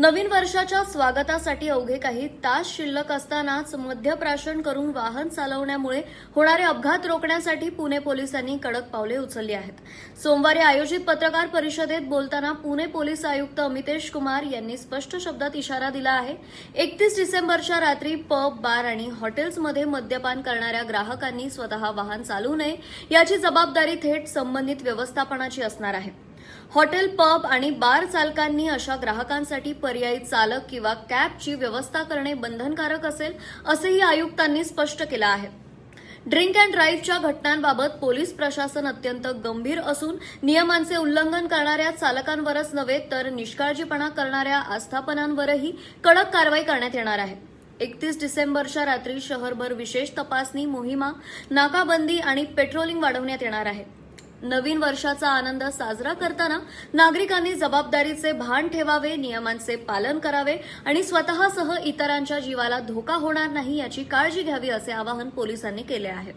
नवीन वर्षाच्या स्वागतासाठी अवघे काही तास शिल्लक असतानाच मद्यप्राशन करून वाहन चालवण्यामुळे होणारे अपघात रोखण्यासाठी पुणे पोलिसांनी कडक पावले उचलली आहेत. सोमवारी आयोजित पत्रकार परिषदेत बोलताना पुणे पोलीस आयुक्त अमितेश कुमार यांनी स्पष्ट शब्दात इशारा दिला आहे. एकतीस डिसेंबरच्या रात्री पब बार आणि हॉटेल्समध्ये मद्यपान करणाऱ्या ग्राहकांनी स्वतः वाहन चालवू नये याची जबाबदारी थेट संबंधित व्यवस्थापनाची असणार आहे. हॉटेल पब आणि बार चालकांनी अशा ग्राहकांसाठी पर्यायी चालक किंवा कॅबची व्यवस्था करणे बंधनकारक असेल असंही आयुक्तांनी स्पष्ट केलं आहे. ड्रिंक अँड ड्राईव्हच्या घटनांबाबत पोलीस प्रशासन अत्यंत गंभीर असून नियमांचे उल्लंघन करणाऱ्या चालकांवरच नव्हे तर निष्काळजीपणा करणाऱ्या आस्थापनांवरही कडक कारवाई करण्यात येणार आहे. एकतीस डिसेंबरच्या रात्री शहरभर विशेष तपासणी मोहिमा नाकाबंदी आणि पेट्रोलिंग वाढवण्यात येणार आहे. नवीन वर्षाचा आनंद साजरा करताना नागरिकांनी जबाबदारीचे भान ठेवावे नियमांचे पालन करावे आणि स्वतःसह इतरांच्या जीवाला धोका होणार नाही याची काळजी घ्यावी असे आवाहन पोलिसांनी केले आहे.